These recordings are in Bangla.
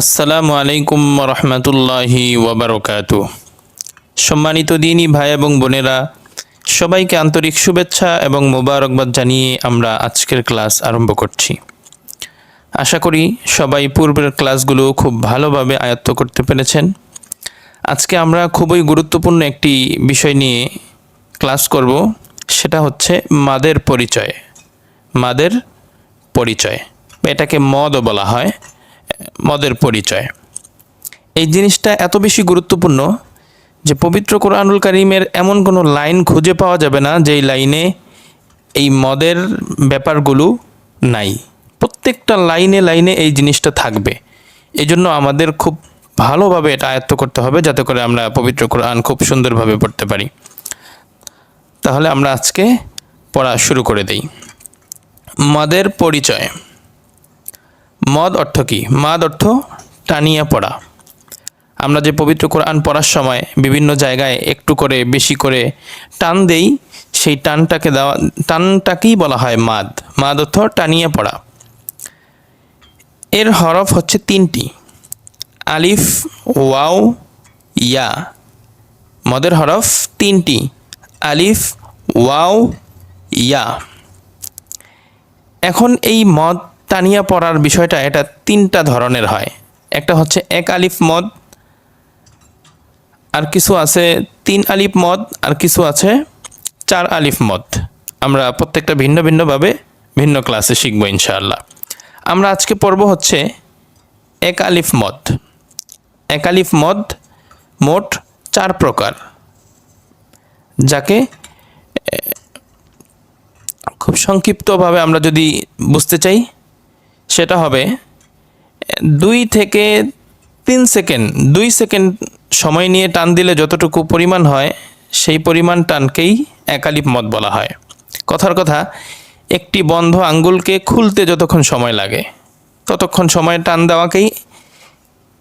আসসালামু আলাইকুম রহমতুল্লাহি ওবরকাতু। সম্মানিত দিনী ভাই এবং বোনেরা, সবাইকে আন্তরিক শুভেচ্ছা এবং মোবারকবাদ জানিয়ে আমরা আজকের ক্লাস আরম্ভ করছি। আশা করি সবাই পূর্বের ক্লাসগুলো খুব ভালোভাবে আয়ত্ত করতে পেরেছেন। আজকে আমরা খুবই গুরুত্বপূর্ণ একটি বিষয় নিয়ে ক্লাস করব, সেটা হচ্ছে মাদের পরিচয়। মাদের পরিচয়, এটাকে মদও বলা হয়। মদের পরিচয়। এই জিনিসটা এত বেশি গুরুত্বপূর্ণ যে পবিত্র কোরআনুল কারিমের এমন কোনো লাইন খুঁজে পাওয়া যাবে না যেই লাইনে এই মদের ব্যাপারগুলো নাই। প্রত্যেকটা লাইনে লাইনে এই জিনিসটা থাকবে। এই জন্য আমাদের খুব ভালোভাবে এটা আয়ত্ত করতে হবে যাতে করে আমরা পবিত্র কোরআন খুব সুন্দরভাবে পড়তে পারি। তাহলে আমরা আজকে পড়া শুরু করে দেই। মদের পরিচয়। মদ অর্থ কি? মাদ অর্থ টানিয়া পড়া। আমরা যে পবিত্র কোরআন পড়ার সময় বিভিন্ন জায়গায় একটু করে, বেশি করে টান দেই, সেই টানটাকে দেওয়া, টানটাকেই বলা হয় মাদ। মাদ অর্থ টানিয়া পড়া। এর হরফ হচ্ছে তিনটি। আলিফ, ওয়াও, ইয়া। মদের হরফ তিনটি। আলিফ, ওয়াও, ইয়া। এখন এই মদ টানিয়া পড়ার বিষয়টা এটা তিনটা ধরনের হয়। একটা হচ্ছে এক আলিফ মদ, আর কিছু আছে তিন আলিফ মদ, আর কিছু আছে চার আলিফ মদ। আমরা প্রত্যেকটা ভিন্ন ভিন্নভাবে ভিন্ন ক্লাসে শিখব ইনশাআল্লাহ। আমরা আজকে পড়ব হচ্ছে এক আলিফ মদ। এক আলিফ মদ মোট চার প্রকার, যাকে খুব সংক্ষিপ্তভাবে আমরা যদি বুঝতে চাই সেটা হবে, দুই থেকে তিন সেকেন্ড, দুই সেকেন্ড সময় নিয়ে টান দিলে যতটুকু পরিমাণ হয়, সেই পরিমাণ টানকেই একালিপ মত বলা হয়। কথার কথা, একটি বন্ধ আঙ্গুলকে খুলতে যতক্ষণ সময় লাগে, ততক্ষণ সময় টান দেওয়াকেই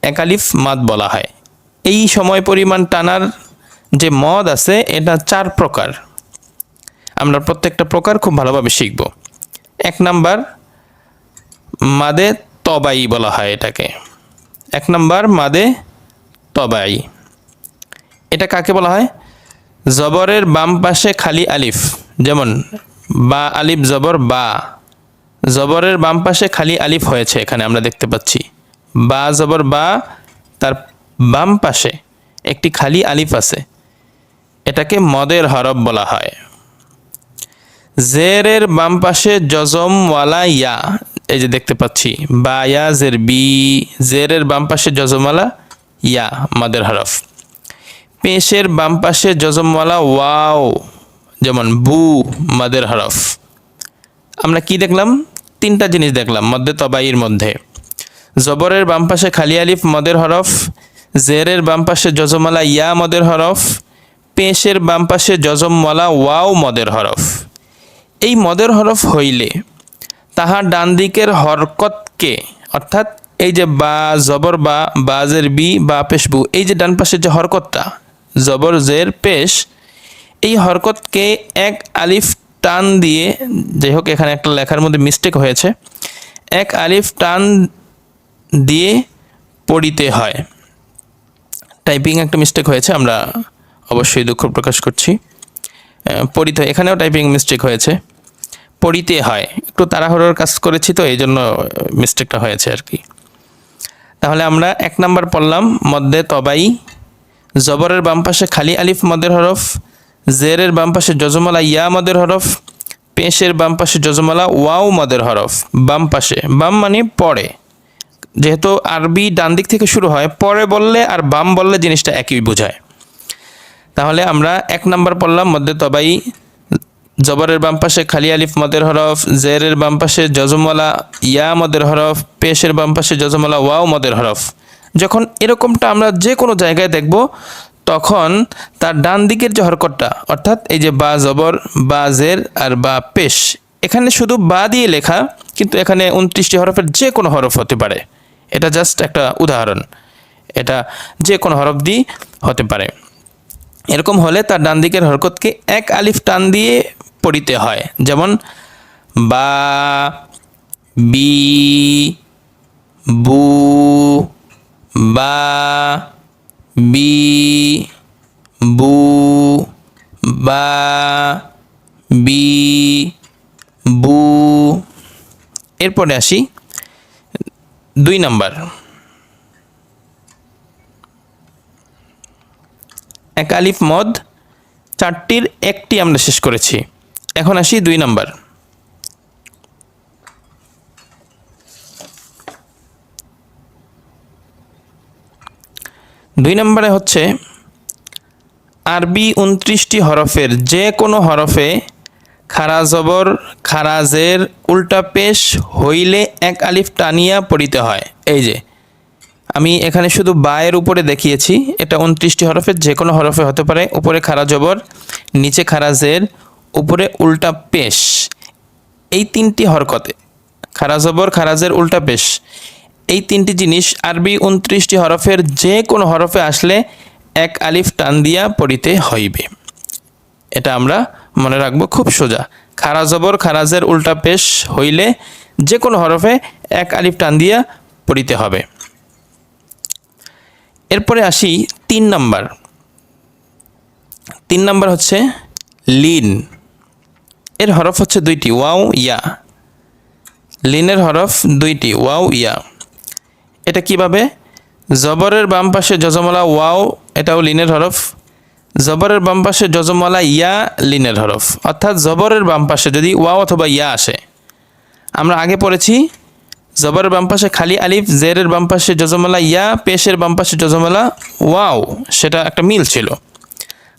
একালিফ মাদ বলা হয়। এই সময় পরিমাণ টানার যে মদ আছে, এটা চার প্রকার। আমরা প্রত্যেকটা প্রকার খুব ভালোভাবে শিখব। এক নাম্বার মাদে তবাই বলা হয় এটাকে। এক নাম্বার, মাদে তবাই। এটা কাকে বলা হয়? জবরের বাম পাশে খালি আলিফ, যেমন বা আলিফ জবর বা। জবরের বাম পাশে খালি আলিফ হয়েছে এখানে আমরা দেখতে পাচ্ছি। বা জবর বা, তার বাম পাশে একটি খালি আলিফ আছে। এটাকে মদের হরফ বলা হয়। জেরের বাম পাশে জজমওয়ালা ইয়া এই যে দেখতে পাচ্ছি, বা ইয়া জের বি, জেরের বাম পাশে যজমালা, ইয়া, মাদের হরফ। পেশের বাম পাশে জজমওয়ালা ওয়াও, যেমন বু, মাদের হরফ। আমরা কি দেখলাম? তিনটা জিনিস দেখলাম, মধ্যে তবাইয়ের মধ্যে। জবরের বাম পাশে খালি আলিফ, মদের হরফ। জেরের বাম পাশে জজমওয়ালা ইয়া, মদের হরফ। পেশের বাম পাশে জজমওয়ালা ওয়াও, মদের হরফ। এই মদের হরফ হইলে তাহার ডান দিকের হরকতকে, অর্থাৎ এই যে বা, জবর বা, বাজের বি, বা পেশ বু, এই যে ডান পাশের যে হরকতটা, জবর, জের, পেশ, এই হরকতকে এক আলিফ টান দিয়ে, যাই হোক, এখানে একটা লেখার মধ্যে মিস্টেক হয়েছে, এক আলিফ টান দিয়ে পড়িতে হয়। টাইপিং একটা মিস্টেক হয়েছে, আমরা অবশ্যই দুঃখ প্রকাশ করছি। পড়িতে, এখানেও টাইপিং মিস্টেক হয়েছে। পড়িতে হয়। একটু তাড়াহুড়োর কাজ করেছি তো এই জন্য মিস্টেকটা হয়েছে আর কি তাহলে আমরা এক নাম্বার পড়লাম, মধ্যে তবাই, জবরের বাম পাশে খালি আলিফ মদের হরফ, জেরের বাম পাশে জজমালা ইয়া মদের হরফ, পেশের বাম পাশে জজমালা ওয়াও মদের হরফ, বাম পাশে। বাম মানে পড়ে যেহেতু আরবি ডান দিক থেকে শুরু হয়, পরে বললে আর বাম বললে জিনিসটা একই বোঝায়। তাহলে আমরা এক নাম্বার পড়লাম, মধ্যে তবাই জবরের বাম পাশে খালি আলিফ মদের হরফ, জেরের বাম পাশে জজমওয়ালা ইয়া মদের হরফ, পেশের বাম পাশে জজমওয়ালা ওয়াও মদের হরফ। যখন এরকমটা আমরা যে কোনো জায়গায় দেখব, তখন তার ডান দিকের যে হরকতটা, অর্থাৎ এই যে বা জবর, বা জের আর বা পেশ, এখানে শুধু বা দিয়ে লেখা, কিন্তু এখানে উনত্রিশটি হরফের যে কোনো হরফ হতে পারে। এটা জাস্ট একটা উদাহরণ। এটা যে কোনো হরফ দিয়ে হতে পারে। এরকম হলে তার ডান দিকের হরকতকে এক আলিফ টান দিয়ে পড়িতে হয়। যেমন, বা, বি, বু, বা, বি, বু, বা, বি, বু। এরপরে আসি দুই নাম্বার। এক আলিফ মদ, চারটির একটি আমরা শেষ করেছি। এখন আসি দুই নাম্বার। দুই নম্বরে হচ্ছে আরবি উনত্রিশটি হরফের যে কোনো হরফে খারা জবর খারাজের উল্টা পেশ হইলে এক আলিফ টানিয়া পড়িতে হয়। এই যে, আমি এখানে শুধু বায়ের উপরে দেখিয়েছি, এটা উনত্রিশটি হরফের যে কোনো হরফে হতে পারে। উপরে খারা জবর, নিচে খারাজের উপরে উল্টা পেশ। এই তিনটি হরকতে, খারা জবর, খারাজের উল্টা পেশ। এই তিনটি জিনিস আরবি উনত্রিশটি হরফের যে কোনো হরফে আসলে এক আলিফ টান দিয়া পড়িতে হইবে। এটা আমরা মনে রাখব খুব সোজা। খারা জবর, খারাজের উল্টা পেশ হইলে যে কোনো হরফে এক আলিফ টান দিয়া পড়িতে হবে। এরপরে আসি তিন নাম্বার। তিন নাম্বার হচ্ছে লিন। এর হরফ হচ্ছে দুইটি, ওয়াও, ইয়া। লিনের হরফ দুইটি, ওয়াও, ইয়া। এটা কীভাবে? জবরের বাম পাশে যজমলা, ওয়াও, এটাও লিনের হরফ। জবরের বাম পাশে যজমলা, ইয়া, লিনের হরফ। অর্থাৎ জবরের বাম পাশে যদি ওয়াও অথবা ইয়া আসে। আমরা আগে পড়েছি, জবরের বাম পাশে খালি আলিফ, জেরের বাম পাশে যজমলা, ইয়া, পেশের বাম পাশে যজমলা, ওয়াও, সেটা একটা মিল ছিল।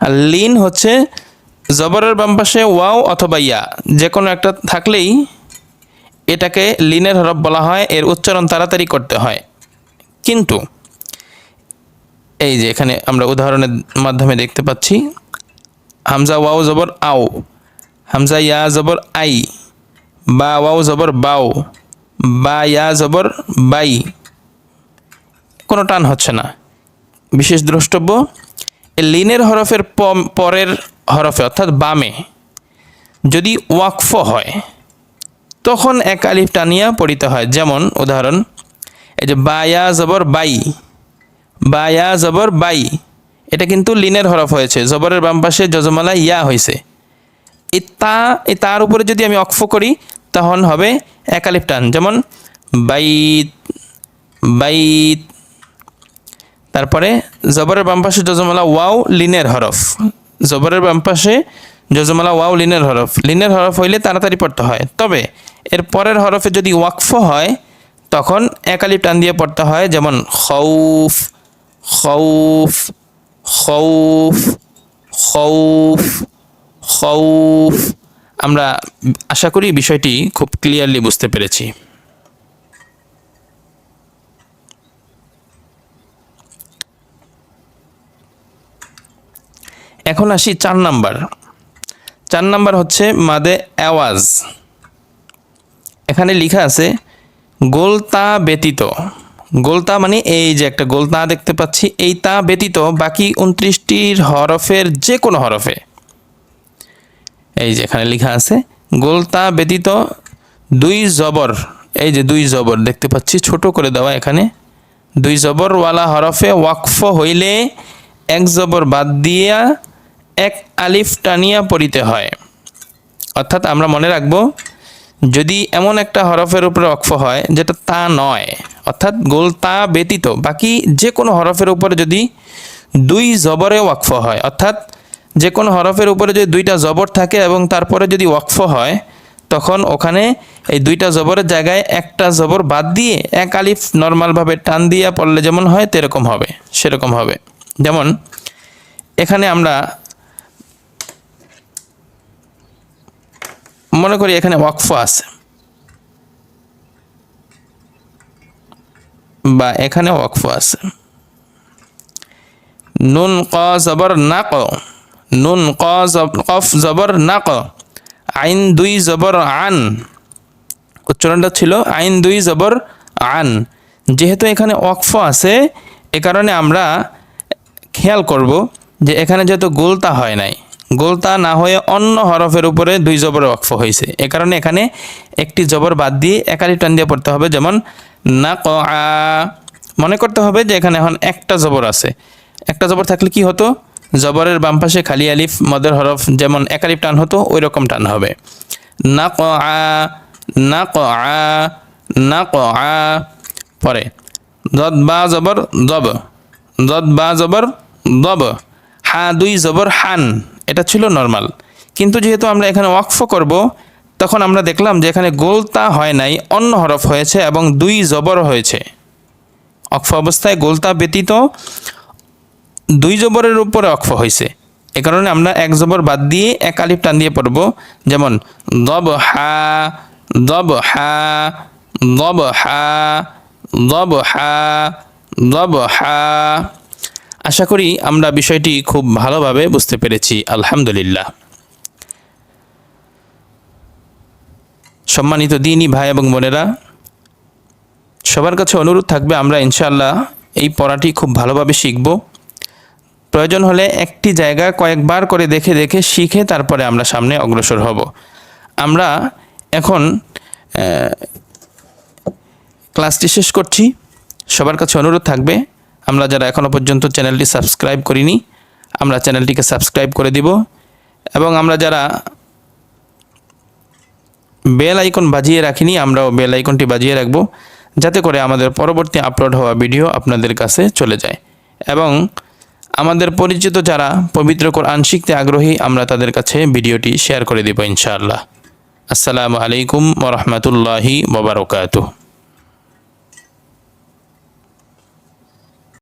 আর লিন হচ্ছে জবরের বাম পাশে ওয়াও অথবা ইয়া যে কোনো একটা থাকলেই এটাকে লিনের হরফ বলা হয়, এর উচ্চারণ তাড়াতাড়ি করতে হয়। কিন্তু এই যে এখানে আমরা উদাহরণের মাধ্যমে দেখতে পাচ্ছি, হামজা ওয়াও জবর আও, হামজা ইয়া জবর আই, বা ওয়াও জবর বাও, বা ইয়া জবর বাই, কোনো টান হচ্ছে না। বিশেষ দ্রষ্টব্য লিনের হরফের পরের হরফে, অর্থাৎ বামে, যদি ওয়াকফ হয়, তখন এক আলিফ টানিয়া পড়িতে হয়। যেমন, উদাহরণ, এই যে বায়া জবর বাই, বায়া জবর বাই, এটা কিন্তু লিনের হরফ হয়েছে। জবরের বাম পাশে যজমালা ইয়া হয়েছে এই তা এই তার উপরে যদি আমি অক্ফ করি, তখন হবে একালিফ টান। যেমন, বাইত বাইত। তারপরে জবরের বাম পাশে যজমালা ওয়াও, লিনের হরফ। জবরের বাম পাশে যজমালা ওয়াও লিনের হরফ। লিনের হরফ হইলে তাড়াতাড়ি পড়তে হয়। তবে এর পরের হরফে যদি ওয়াকফ হয়, তখন একালিফ টান দিয়ে পড়তে হয়, যেমন খৌফ খৌফ খৌফ খৌফ খৌফ। আমরা আশা করি বিষয়টি খুব ক্লিয়ারলি বুঝতে পেরেছি। এখন আসি চার নাম্বার। চার নাম্বার হচ্ছে মাদে অ্যাওয়াজ এখানে লেখা আছে, গোলতা ব্যতীত। গোলতা মানে এই যে একটা গোলতা দেখতে পাচ্ছি, এই তা ব্যতীত বাকি উনত্রিশটির হরফের যে কোনো হরফে। এই যে এখানে লেখা আছে, গোলতা ব্যতীত দুই জবর, এই যে দুই জবর দেখতে পাচ্ছি, ছোট করে দেওয়া এখানে। দুই জবরওয়ালা হরফে ওয়াকফ হইলে এক জবর বাদ দিয়া এক আলিফ টানিয়া পড়িতে হয়। অর্থাৎ আমরা মনে রাখব, যদি এমন একটা হরফের উপরে অক্ফ হয়, যেটা তা নয়, অর্থাৎ গোল তা ব্যতীত, বাকি যে কোনো হরফের উপরে যদি দুই জবরে ওয়াকফ হয়, অর্থাৎ যে কোনো হরফের উপরে যদি দুইটা জবর থাকে এবং তারপরে যদি ওয়াকফ হয়, তখন ওখানে এই দুইটা জবরের জায়গায় একটা জবর বাদ দিয়ে এক আলিফ নর্মালভাবে টান দিয়ে পড়লে যেমন হয়, তেরকম হবে, সেরকম হবে। যেমন, এখানে আমরা মনে করি এখানে ওয়াকফ আছে। বা এখানে ওয়াকফ আছে। নুন ক জবর না ক নুন ক কফ জবর না ক আইন দুই জবর আন। উচ্চারণটা ছিল আইন দুই জবর আন। যেহেতু এখানে ওয়াকফ আছে, এ কারণে আমরা খেয়াল করব যে এখানে যেহেতু গোলতা হয় নাই। গোলতা না হয়ে অন্য হরফের উপরে দুই জবর ওয়াকফ হয়েছে। এ কারণে এখানে একটি জবর বাদ দিয়ে একালি টান দিয়ে পড়তে হবে, যেমন না ক মনে করতে হবে যে এখানে এখন একটা জবর আছে। একটা জবর থাকলে কি হতো? জবরের বাম পাশে খালি আলিফ, মদের হরফ যেমন এক আলিফ টান হতো ওই রকম টান হবে। না ক আ না ক আ না ক আ পরে, দদ, বা, জবর, দব। দদ, বা, জবর, দব। হা, দুই জবর, হান। এটা ছিল নর্মাল কিন্তু যেহেতু আমরা এখানে ওয়াকফ করব, তখন আমরা দেখলাম যে এখানে গোলতা হয় নাই, অন্য হরফ হয়েছে এবং দুই জবর হয়েছে। অক্ফ অবস্থায় গোলতা ব্যতীত দুই জবরের উপরে অক্ফ হয়েছে। এ কারণে আমরা এক জবর বাদ দিয়ে এক আলিফ টান দিয়ে পড়ব। যেমন দব হা দব হা দব হা দব হা দব হা আশা করি আমরা বিষয়টি খুব ভালোভাবে বুঝতে পেরেছি, আলহামদুলিল্লাহ। সম্মানিত দিনই ভাই এবং বোনেরা, সবার কাছে অনুরোধ থাকবে আমরা ইনশাআল্লাহ এই পড়াটি খুব ভালোভাবে শিখব। প্রয়োজন হলে একটি জায়গা কয়েকবার করে দেখে দেখে শিখে তারপরে আমরা সামনে অগ্রসর হব। আমরা এখন ক্লাসটি শেষ করছি। সবার কাছে অনুরোধ থাকবে আমরা যারা এখনও পর্যন্ত চ্যানেলটি সাবস্ক্রাইব করিনি, আমরা চ্যানেলটিকে সাবস্ক্রাইব করে দিব এবং আমরা যারা বেল আইকন বাজিয়ে রাখিনি, আমরাও বেল আইকনটি বাজিয়ে রাখব যাতে করে আমাদের পরবর্তী আপলোড হওয়া ভিডিও আপনাদের কাছে চলে যায়। এবং আমাদের পরিচিত যারা পবিত্র কোরআন শিখতে আগ্রহী, আমরা তাদের কাছে ভিডিওটি শেয়ার করে দেব ইনশাআল্লাহ। আসসালামু আলাইকুম ওরহমতুল্লাহি ওবরাকাতুহ